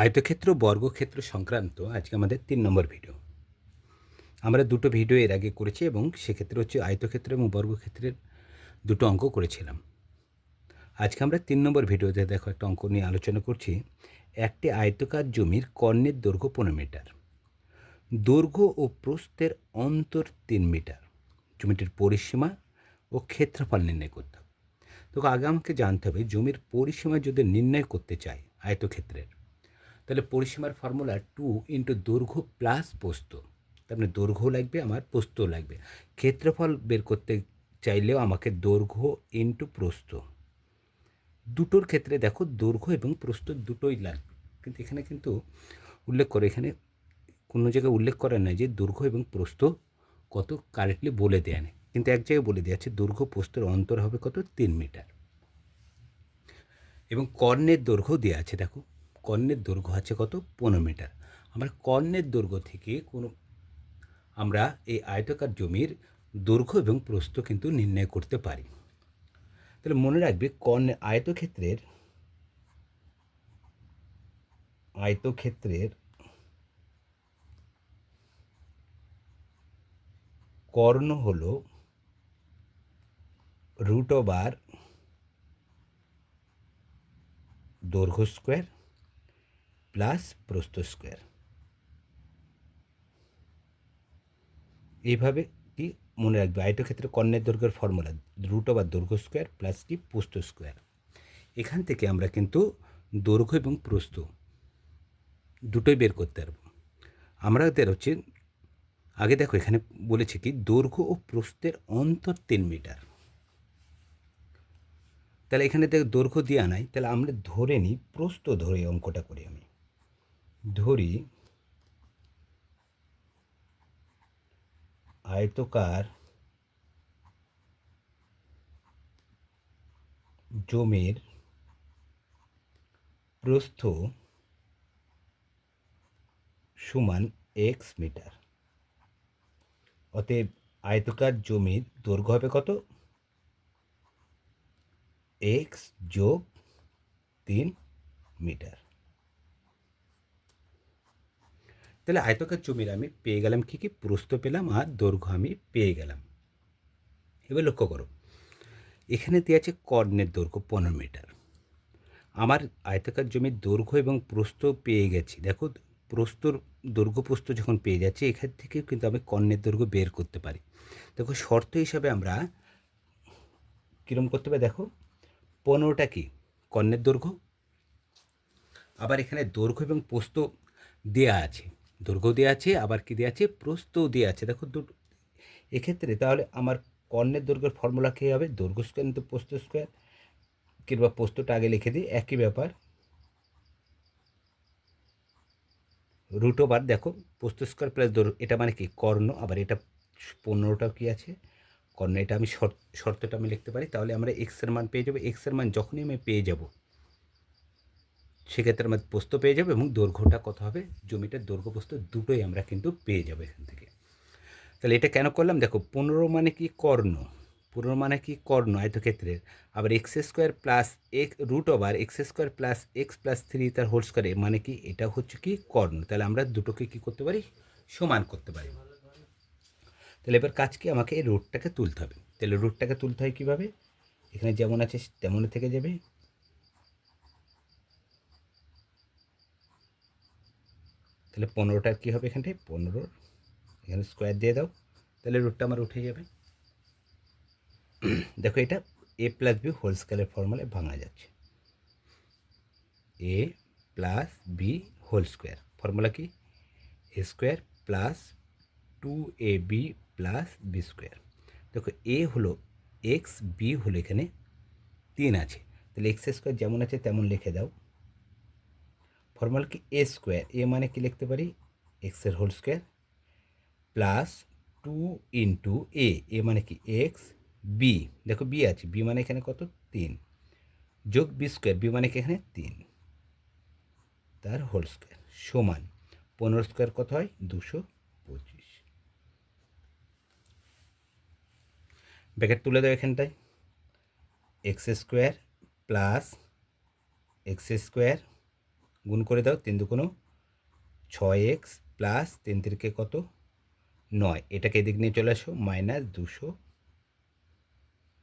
আয়তক্ষেত্র, বর্গক্ষেত্র সংক্রান্ত আজকে আমাদের তিন নম্বর ভিডিও আমরা দুটো ভিডিও এর আগে করেছি এবং সেক্ষেত্রে হচ্ছে আয়তক্ষেত্র এবং বর্গক্ষেত্রের দুটো অঙ্ক করেছিলাম। আজকে আমরা তিন নম্বর ভিডিওতে দেখো একটা অঙ্ক নিয়ে আলোচনা করছি। একটি আয়তকার জমির কর্ণের দৈর্ঘ্য পনেরো মিটার, দৈর্ঘ্য ও প্রস্থের অন্তর তিন মিটার, জমিটির পরিসীমা ও ক্ষেত্রফল নির্ণয় করতে হবে। তো আগে আমাকে জানতে হবে, জমির পরিসীমা যদি নির্ণয় করতে চাই আয়তক্ষেত্রের তাহলে পরিসীমার ফর্মুলা টু ইন্টু দৈর্ঘ্য প্লাস পোস্ত। তার মানে দৈর্ঘ্য লাগবে, আমার পোস্তও লাগবে। ক্ষেত্রফল বের করতে চাইলেও আমাকে দৈর্ঘ্য ইন্টু প্রস্থ। দুটোর ক্ষেত্রে দেখো দৈর্ঘ্য এবং প্রস্থ দুটোই লাগবে কিন্তু এখানে কিন্তু উল্লেখ করে, এখানে কোনো জায়গায় উল্লেখ করে না যে দৈর্ঘ্য এবং প্রস্থ কত কারেক্টলি বলে দেয় না কিন্তু এক জায়গায় বলে দেওয়া আছে দৈর্ঘ্য প্রস্থের অন্তর হবে কত? তিন মিটার। এবং কর্ণের দৈর্ঘ্য দেওয়া আছে, দেখো। কর্ণের দৈর্ঘ্য আছে কত? পনেরো মিটার। আমরা কর্ণের দৈর্ঘ্য থেকে কোনো, আমরা এই আয়তকার জমির দৈর্ঘ্য এবং প্রস্থ কিন্তু নির্ণয় করতে পারি। তাহলে মনে রাখবে কর্ণের আয়তক্ষেত্রের আয়তক্ষেত্রের কর্ণ হল রুট ওভার দৈর্ঘ্য স্কোয়ার প্লাস প্রস্থ স্কোয়ার। এইভাবে কি মনে রাখবে? আয়তক্ষেত্রে কর্ণের দৈর্ঘ্যের ফর্মুলা, রুট ওভার দৈর্ঘ্য স্কোয়ার প্লাস কি প্রস্থ স্কোয়ার। এখান থেকে আমরা কিন্তু দৈর্ঘ্য এবং প্রস্থ দুটোই বের করতে পারব। আমাদের হচ্ছে আগে দেখো এখানে বলেছে কি, দৈর্ঘ্য ও প্রস্থের অন্তর তিন মিটার। তাহলে এখানে দেখ দৈর্ঘ্য দেওয়া নাই, তাহলে আমরা ধরে নিই, প্রস্থ ধরে অঙ্কটা করি আমি। ধরি আয়তকার জমির প্রস্থ সমান এক্স মিটার। অতএব আয়তকার জমির দৈর্ঘ্য হবে কত? এক্স যোগ তিন মিটার। তাহলে আয়তকার জমির আমি পেয়ে গেলাম কী কী? প্রস্থ পেলাম আর দৈর্ঘ্য আমি পেয়ে গেলাম। এবার লক্ষ্য করো। এখানে দিয়ে আছে কর্ণের দৈর্ঘ্য পনেরো মিটার। আমার আয়তকার জমির দৈর্ঘ্য এবং প্রস্থ পেয়ে গেছি। দেখো প্রস্তর দৈর্ঘ্য প্রস্থ যখন পেয়ে যাচ্ছি, এখান থেকেও কিন্তু আমি কর্ণের দৈর্ঘ্য বের করতে পারি। দেখো, শর্ত হিসাবে আমরা কীরকম করতে পারি? দেখো, পনেরোটা কি? কর্ণের দৈর্ঘ্য। আবার এখানে দৈর্ঘ্য এবং প্রস্থ দেয়া আছে। দৈর্ঘ্য দেওয়া আছে আবার কি দেওয়া আছে প্রস্থও দেওয়া আছে দেখো দুটো এক্ষেত্রে তাহলে আমার কর্ণের দৈর্ঘ্যের ফর্মুলা কী হবে? দৈর্ঘ্য স্কোয়ার কিন্তু প্রস্থ স্কোয়ার কিংবা প্রস্থটা আগে লিখে দিই, একই ব্যাপার। রুট ওভার দেখো, প্রস্থ স্কোয়ার প্লাস দৈর্ঘ্য এটা মানে কি? কর্ণ, আবার এটা পনেরোটাও কী আছে? কর্ণ এটা আমি শর্ত শর্তটা আমি লিখতে পারি। তাহলে আমরা এক্সের মান পেয়ে যাব। এক্সের মান যখনই আমি পেয়ে যাব সেক্ষেত্রে আমার পোস্ত পেয়ে যাবে এবং দৈর্ঘ্যটা কত হবে? জমিটার দৈর্ঘ্য পোস্ত দুটোই আমরা কিন্তু পেয়ে যাব এখান থেকে। তাহলে এটা কেন করলাম? দেখো, পনেরো মানে কি কর্ণ? পনেরো মানে কি কর্ণ আয়তক্ষেত্রের? আবার এক্স স্কোয়ার প্লাস এক root over x square plus x plus three তার হোল স্কোয়ার মানে কি? এটা হচ্ছে কি কর্ণ। তাহলে আমরা দুটোকে কি করতে পারি? সমান করতে পারি। তাহলে এবার কাজ কি? আমাকে এই রুটটাকে তুলতে হবে। তাহলে রুটটাকে তুলতে হয় কীভাবে? এখানে যেমন আছে তেমনই থেকে যাবে। তাহলে পনেরোটার কী হবে এখানটায়? পনেরোর এখানে স্কোয়ার দিয়ে দাও। তাহলে রুটটা আমার উঠে যাবে। দেখো এটা এ প্লাস বি হোল স্কোয়ারের ফর্মুলায় ভাঙা যাচ্ছে। A plus b whole square formula কি? A square plus two a b plus b square দেখো এ হলো এক্স বি হলো এখানে তিন আছে। তাহলে এক্স স্কোয়ার যেমন আছে তেমন লিখে দাও। ফর্মুলা কি এ স্কোয়ার এ মানে কি লিখতে পারি? এক্সের whole square plus two into a a মানে কি? এক্স বি দেখো বি আছে বি মানে এখানে কত? তিন। যোগ বি স্কোয়ার বি মানে কি এখানে? তিন। তার হোল স্কোয়ার সমান পনেরো স্কোয়ার কত হয়? দুশো পঁচিশ। ব্যাকেট তুলে দাও এখানটায়। X square plus x square গুণ করে দাও, তিন দুগুণ ছয় এক্স প্লাস তিন তিরিকে কত? নয়। এটাকে এদিক নিয়ে চলে আসো, মাইনাস দুশো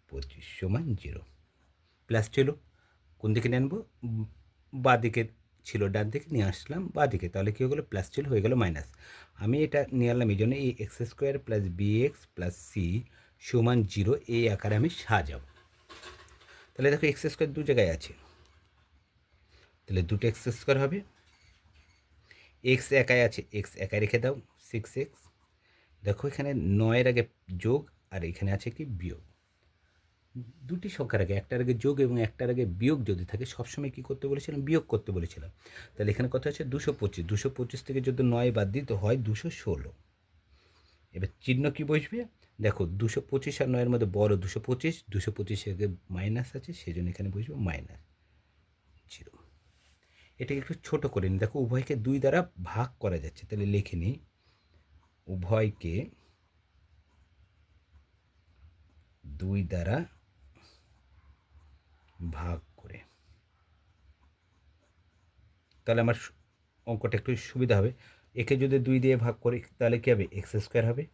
পঁচিশ সমান জিরো। প্লাস ছিল, কোন দিকে নিয়ে আনব? বা দিকে ছিল, ডান দিকে নিয়ে আসলাম, বা দিকে। তাহলে কী হয়ে গেলো? প্লাস ছিল, হয়ে গেল মাইনাস। আমি এটা নিয়ে আনলাম এই জন্য এই x square plus b x plus c সমান জিরো, এই আকারে আমি সাজাবো। তাহলে দেখো এক্স স্কোয়ার দু জায়গায় আছে। তাহলে দুটো এক্স স্কোয়ার হবে। এক্স একাই আছে এক্স একাই রেখে দাও সিক্স এক্স দেখো এখানে নয়ের আগে যোগ আর এখানে আছে কি বিয়োগ। দুটি সংখ্যার আগে, একটার আগে যোগ এবং একটার আগে বিয়োগ যদি থাকে, সবসময় কী করতে বলেছিলাম? বিয়োগ করতে বলেছিলাম। তাহলে এখানে কথা আছে? দুশো পঁচিশ। দুশো পঁচিশ থেকে যদি নয় বাদ দিই, তো হয় দুশো ষোলো। এবার চিহ্ন কী বসবে? দেখো দুশো পঁচিশ আর নয়ের মধ্যে বড় দুশো পঁচিশ, দুশো পঁচিশের আগে মাইনাস আছে সেই জন্য এখানে বসবে মাইনাস জিরো। এটাকে একটু ছোট করে নিই দেখো, উভয়কে দুই দ্বারা ভাগ করা যাচ্ছে। তাহলে লিখে নিই। উভয়কে দুই দ্বারা ভাগ করে। তাহলে আমার অঙ্কটা একটু সুবিধা হবে। একে যদি দুই দিয়ে ভাগ করি, তাহলে কী হবে? এক্স স্কোয়ার হবে।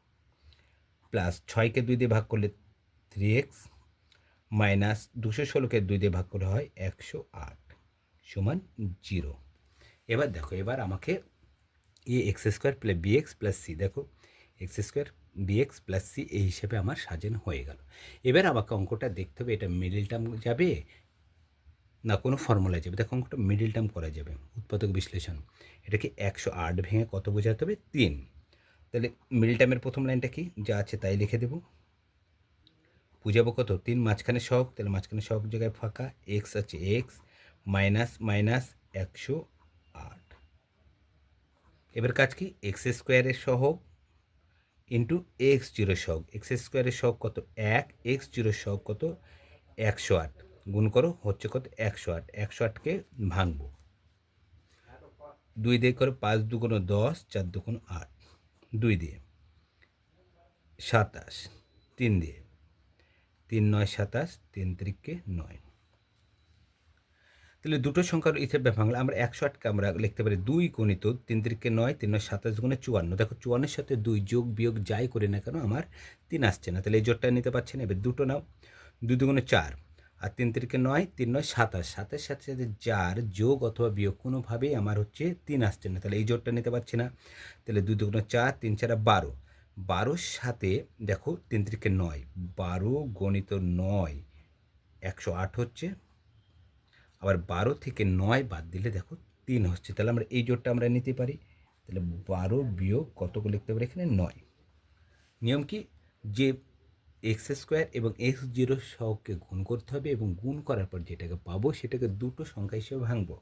প্লাস ছয়কে দুই দিয়ে ভাগ করলে থ্রি এক্স মাইনাস দুশো ষোলোকে দুই দিয়ে ভাগ করলে হয় একশো আট। সমান জিরো। এবার দেখো, এবার আমাকে a x square plus b x plus c, দেখো, x square b x plus c এই হিসেবে আমার সাজানো হয়ে গেল। এবার আমাকে অঙ্কটা দেখতে হবে, এটা মিডিল টার্ম যাবে না কোনো ফর্মুলায় যাবে। দেখো, অঙ্কটা মিডিল টার্ম করা যাবে, উৎপাদক বিশ্লেষণ। এটাকে একশো আট ভেঙে কত বোঝাতে হবে? তিন। তাহলে মিডিল টার্মের প্রথম লাইনটা কি? যা আছে তাই লিখে দেবো। বুঝাবো কত? তিন মাঝখানে শখ তাহলে মাঝখানে শখ জায়গায় ফাঁকা, এক্স আছে এক্স মাইনাস মাইনাস একশো আট। এবার কাজ কি? এক্স স্কোয়ারের সহগ ইন্টু এক্স জিরো সহগ। এক্স স্কোয়ারের সহগ কত? এক। এক্স জিরো সহগ কত? একশো আট। গুণ করো, হচ্ছে কত? একশো আট। একশো আটকে ভাঙবো। দুই দিয়ে করো পাঁচ দুগুণ দশ, চার দুগুণ আট। দুই দিয়ে। সাতাশ। তিন দিয়ে। তিন নয় সাতাশ, তিন তিরিখকে নয়। তাহলে দুটো সংখ্যার হিসেবে ভাঙলে আমরা একশো আটকে আমরা লিখতে পারি দুই গণিত তিন তিরিখকে নয়, তিন নয় সাতাশ গুণে চুয়ান্ন। দেখো চুয়ান্নের সাথে দুই যোগ বিয়োগ যাই করি না কেন আমার তিন আসছে না। তাহলে এই জোরটা নিতে পারছি না, এবার দুটো নাও। দুই দুগুণে চার আর তিন তিরিখে নয়, তিন নয় সাতাশ। সাতাশ সাথে সাথে চার যোগ অথবা বিয়োগ কোনোভাবেই আমার হচ্ছে তিন আসছে না। তাহলে এই জোরটা নিতে পারছি না। তাহলে দুই দুগুণে চার, তিন চারা বারো। বারোর সাথে দেখো তিন তিরিখে নয়, বারো গণিত নয়, একশো আট হচ্ছে। আবার বারো থেকে নয় বাদ দিলে দেখো তিন হচ্ছে। তাহলে আমরা এই জোরটা আমরা নিতে পারি। তাহলে বারো বিয়োগ কতগুলো লিখতে পারি? এখানে নয়। নিয়ম কি? যে এক্স স্কোয়ার এবং এক্স জিরো সহকে গুণ করতে হবে এবং গুণ করার পর যেটাকে পাবো সেটাকে দুটো সংখ্যা হিসেবে ভাঙবো।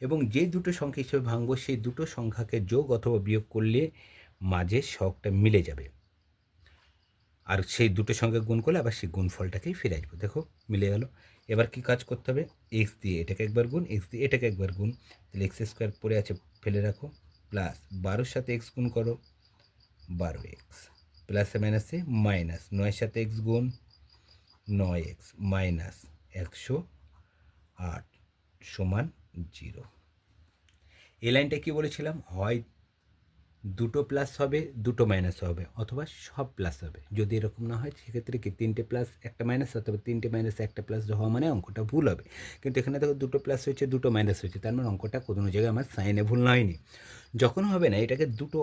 এবং যে দুটো সংখ্যা হিসেবে ভাঙবো সেই দুটো সংখ্যাকে যোগ অথবা বিয়োগ করলে মাঝে শখটা মিলে যাবে। আর সেই দুটো সংখ্যা গুণ করলে আবার সেই গুণফলটাকেই ফিরে আসব। দেখো, মিলে গেল। এবার কি কাজ করতে হবে? এক্স দিয়ে এটাকে একবার গুণ এক্স দিয়ে এটাকে একবার গুণ। তাহলে এক্স স্কোয়ার পড়ে আছে, ফেলে রাখো। প্লাস বারোর সাথে এক্স গুণ করো। বারো এক্স প্লাসে মাইনাসে মাইনাস নয়ের সাথে এক্স গুণ, নয় এক্স মাইনাস একশো আট সমান জিরো এই লাইনটা কী বলেছিলাম? হয় দুটো প্লাস হবে, দুটো মাইনাস হবে, অথবা সব প্লাস হবে। যদি এরকম না হয়, সেক্ষেত্রে কি তিনটে প্লাস একটা মাইনাস অথবা তিনটে মাইনাস একটা প্লাস হওয়া মানে অঙ্কটা ভুল হবে। কিন্তু এখানে দেখো দুটো প্লাস হয়েছে, দুটো মাইনাস হয়েছে, তার মানে অঙ্কটা কোনো জায়গায় আমার সাইনে ভুল হয়নি। যখন হবে না, এটাকে দুটো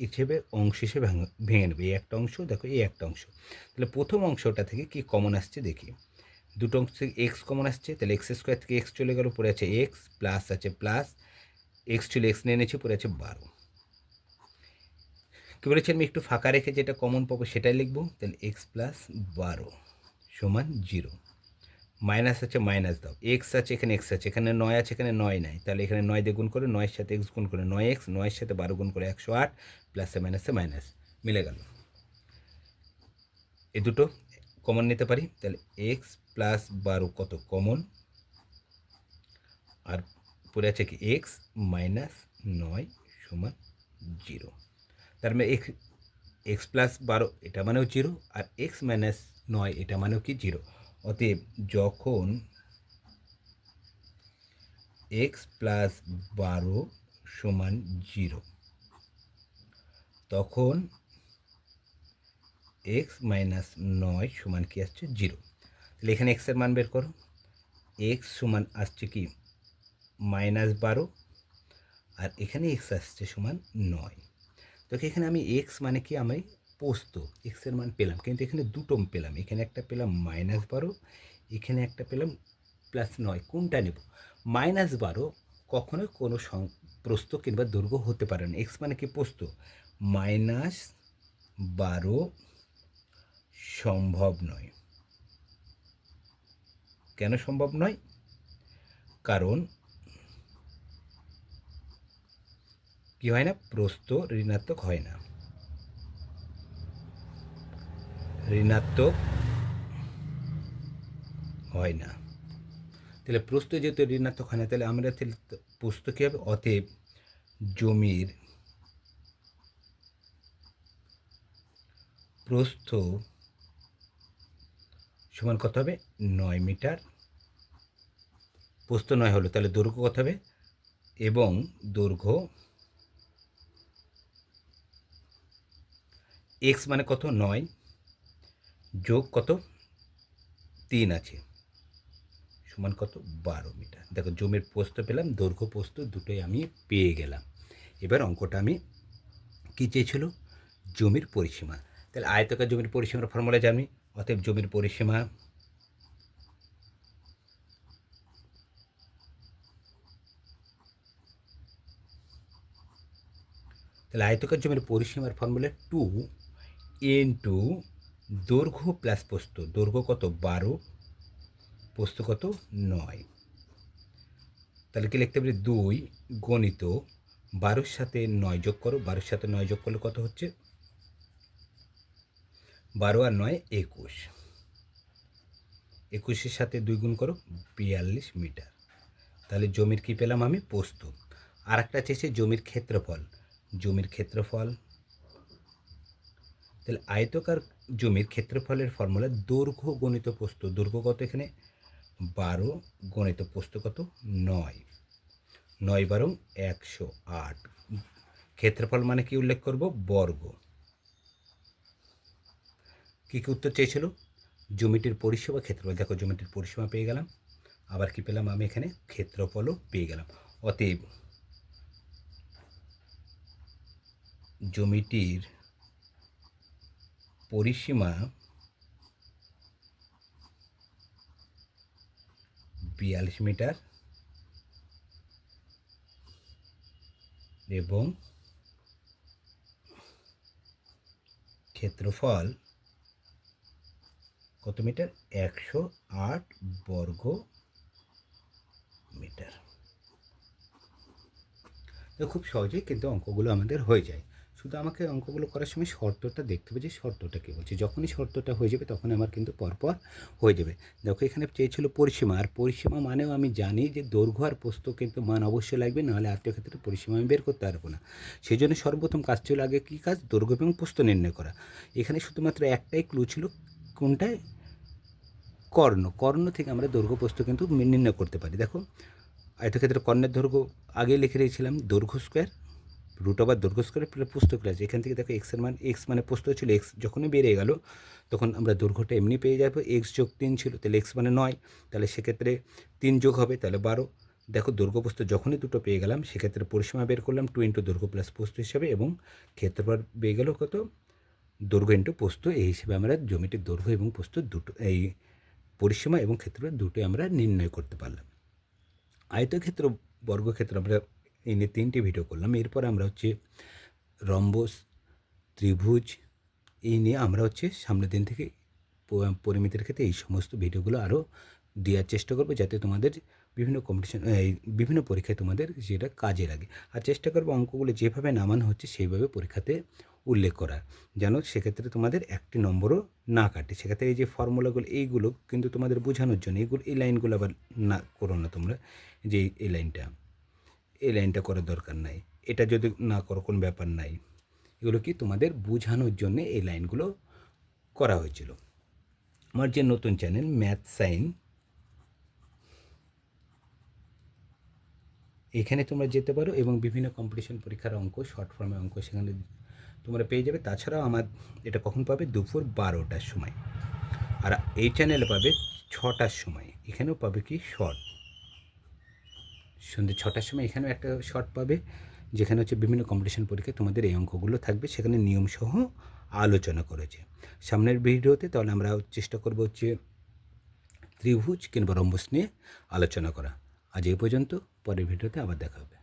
হিসেবে, অংশ হিসেবে ভেঙে নেবে। এই একটা অংশ, দেখো এই একটা অংশ। তাহলে প্রথম অংশটা থেকে কি কমন আসছে দেখি। দুটো অংশ থেকে এক্স কমন আসছে, তাহলে এক্স স্কোয়ার থেকে এক্স চলে গেল পড়ে আছে এক্স প্লাস আছে প্লাস এক্স চলে এক্স নিয়ে নিয়েছি পড়ে আছে বারো। কী বলেছি আমি একটু ফাঁকা রেখে যেটা কমন পাবো সেটাই লিখব। তাহলে এক্স প্লাস বারো সমান জিরো মাইনাস আছে মাইনাস দাও। এক্স আছে, এখানে এক্স আছে। এখানে নয় আছে, এখানে নয় নাই। তাহলে এখানে নয় দিয়ে গুণ করে নয়ের সাথে এক্স গুণ করে নয় এক্স নয়ের সাথে বারো গুণ করে একশো আট প্লাসে মাইনাসে মাইনাস মিলে গেল। এ দুটো কমন নিতে পারি। তাহলে এক্স প্লাস বারো কত? কমন আর পড়ে আছে কি? এক্স মাইনাস নয় সমান জিরো তার মানে এক্স এক্স প্লাস বারো, এটা মানেও জিরো আর এক্স মাইনাস নয়, এটা মানেও কি জিরো অতএব যখন এক্স প্লাস বারো সমান জিরো তখন এক্স মাইনাস নয় সমান কি আসছে জিরো তাহলে এখানে এক্সের মান বের করো। এক্স সমান আসছে কি? মাইনাস বারো, আর এখানে এক্স আসছে সমান নয়। তো এখানে আমি এক্স মানে কি? আমি পোস্ত এক্সের মান পেলাম। কিন্তু এখানে দুটো পেলাম। এখানে একটা পেলাম মাইনাস বারো, এখানে একটা পেলাম প্লাস নয়। কোনটা নেব? মাইনাস বারো কখনোই কোনো প্রস্ত কিংবা দৈর্ঘ্য হতে পারে না। এক্স মানে কি? পোস্ত। মাইনাস বারো সম্ভব নয়। কেন সম্ভব নয়? কারণ কি হয় না? প্রস্ত ঋণাত্মক হয় না। ঋণাত্মক হয় না। তাহলে প্রস্ত যেহেতু ঋণাত্মক হয় না, তাহলে আমরা প্রস্ত কী হবে? অতএব জমির প্রস্থ সমান কত হবে? নয় মিটার। প্রস্থ নয় হলো, তাহলে দৈর্ঘ্য কত হবে? এবং দৈর্ঘ্য এক্স মানে কত? নয়। যোগ কত? তিন আছে। সমান কত? বারো মিটার। দেখো, জমির পোস্ত পেলাম, দৈর্ঘ্য পোস্ত দুটোই আমি পেয়ে গেলাম। এবার অঙ্কটা আমি কী চেয়েছিল? জমির পরিসীমা। তাহলে আয়তকার জমির পরিসীমার ফর্মুলা জানি। অতএব জমির পরিসীমা তাহলে আয়তকার জমির পরিসীমার ফর্মুলা টু ইন্টু দৈর্ঘ্য প্লাস পোস্ত দৈর্ঘ্য কত? বারো পোস্ত কত? নয়। তাহলে কি লিখতে পারি? দুই গণিত, বারোর সাথে নয় যোগ করো, বারোর সাথে নয় যোগ করলে কত হচ্ছে? বারো আর নয়, একুশ। একুশের সাথে দুই গুণ করো, বিয়াল্লিশ মিটার। তাহলে জমির কি পেলাম আমি? পোস্ত আর একটা চেয়েছে জমির ক্ষেত্রফল। জমির ক্ষেত্রফল তাহলে আয়তকার জমির ক্ষেত্রফলের ফর্মুলা দৈর্ঘ্য গণিত পোস্ত দৈর্ঘ্য কত এখানে? বারো গণিত পোস্ত কত? নয়। নয় বারো একশো আট। ক্ষেত্রফল মানে কি উল্লেখ করব? বর্গ। কী কী উত্তর চেয়েছিল? জমিটির পরিষেবা ক্ষেত্রফল। দেখো, জমিটির পরিষেবা পেয়ে গেলাম। আবার কি পেলাম আমি এখানে? ক্ষেত্রফলও পেয়ে গেলাম। অতএব জমিটির পরিসীমা বিয়াল্লিশ মিটার এবং ক্ষেত্রফল কত মিটার? একশো আট বর্গ মিটার। তো খুব সহজেই কিন্তু অঙ্কগুলো আমাদের হয়ে যায়। শুধু আমাকে অঙ্কগুলো করার সময় শর্তটা দেখতে হবে যে শর্তটা কী বলছে। যখনই শর্তটা হয়ে যাবে তখন আমার কিন্তু পরপর হয়ে যাবে। দেখো এখানে চেয়েছিল পরিসীমা। আর পরিসীমা মানেও আমি জানি যে দৈর্ঘ্য আর পোস্ত কিন্তু মান অবশ্যই লাগবে, নাহলে আত্মীয় ক্ষেত্রে পরিসীমা আমি বের করতে পারব না। সেই জন্য সর্বপ্রথম কাজ ছিল আগে কী কাজ? দৈর্ঘ্য এবং পোস্ত নির্ণয় করা। এখানে শুধুমাত্র একটাই ক্লু ছিল কোনটায়? কর্ণ। কর্ণ থেকে আমরা দৈর্ঘ্য পোস্ত কিন্তু নির্ণয় করতে পারি। দেখো আয়তক্ষেত্রে কর্ণের দৈর্ঘ্য আগে লিখে রেখেছিলাম দৈর্ঘ্য স্কোয়ার রুট ওভার দৈর্ঘ্য স্কোয়ার প্লাস পুস্তক আছে এখান থেকে দেখো এক্সের মান এক্স মানে পোস্ত ছিল এক্স যখনই বেড়ে গেল, তখন আমরা দৈর্ঘ্যটা এমনি পেয়ে যাব এক্স যোগ তিন ছিল, তাহলে এক্স মানে নয়, তাহলে সেক্ষেত্রে তিন যোগ হবে, তাহলে বারো। দেখো পোস্ত যখনই দুটো পেয়ে গেলাম, সেক্ষেত্রে পরিসীমা বের করলাম টু ইন্টু দৈর্ঘ্য প্লাস পোস্ত হিসাবে এবং ক্ষেত্রফল পেয়ে গেল কত? দৈর্ঘ্য ইন্টু পোস্ত এই হিসেবে আমরা জমিটির দৈর্ঘ্য এবং পোস্ত দুটো, এই পরিসীমা এবং ক্ষেত্রফল দুটোই আমরা নির্ণয় করতে পারলাম। আয়তক্ষেত্র, বর্গক্ষেত্র আমরা এই নিয়ে তিনটে ভিডিও করলাম। এরপর আমরা হচ্ছে রম্বস, ত্রিভুজ, এই নিয়ে আমরা হচ্ছে সামনের দিন থেকে পরিমিতির ক্ষেত্রে এই সমস্ত ভিডিওগুলো আরও দেওয়ার চেষ্টা করব যাতে তোমাদের বিভিন্ন কম্পিটিশন বিভিন্ন পরীক্ষায় তোমাদের যেটা কাজে লাগে। আর চেষ্টা করব অঙ্কগুলো যেভাবে নামানো হচ্ছে সেইভাবে পরীক্ষাতে উল্লেখ করার। যেন সেক্ষেত্রে তোমাদের একটি নম্বরও না কাটে। সেক্ষেত্রে এই যে ফর্মুলাগুলো এইগুলো কিন্তু তোমাদের বোঝানোর জন্য, এইগুলো, এই লাইনগুলো আবার না করো না তোমরা, যে এই লাইনটা এই লাইনটা করার দরকার নাই। এটা যদি না করো, কোনো ব্যাপার নাই। এগুলো কি তোমাদের বোঝানোর জন্য এই লাইনগুলো করা হয়েছিল। আমার যে নতুন চ্যানেল, ম্যাথ সাইন, এখানে তোমরা যেতে পারো এবং বিভিন্ন কম্পিটিশন পরীক্ষার অঙ্ক, শর্ট ফর্মের অঙ্ক সেখানে তোমরা পেয়ে যাবে। তাছাড়াও আমার এটা কখন পাবে? দুপুর বারোটার সময়। আর এই চ্যানেলে পাবে ছটার সময়। এখানেও পাবে কি? শর্ট। সন্ধ্যে ছটার সময় এখানেও একটা শর্ট পাবে, যেখানে হচ্ছে বিভিন্ন কম্পিটিশন পরীক্ষায় তোমাদের এই অঙ্কগুলো থাকবে, সেখানে নিয়মসহ আলোচনা করেছে। সামনের ভিডিওতে তাহলে আমরা চেষ্টা করব হচ্ছে ত্রিভুজ কিংবা রম্বস নিয়ে আলোচনা করা। আজ এই পর্যন্ত, পরের ভিডিওতে আবার দেখা হবে।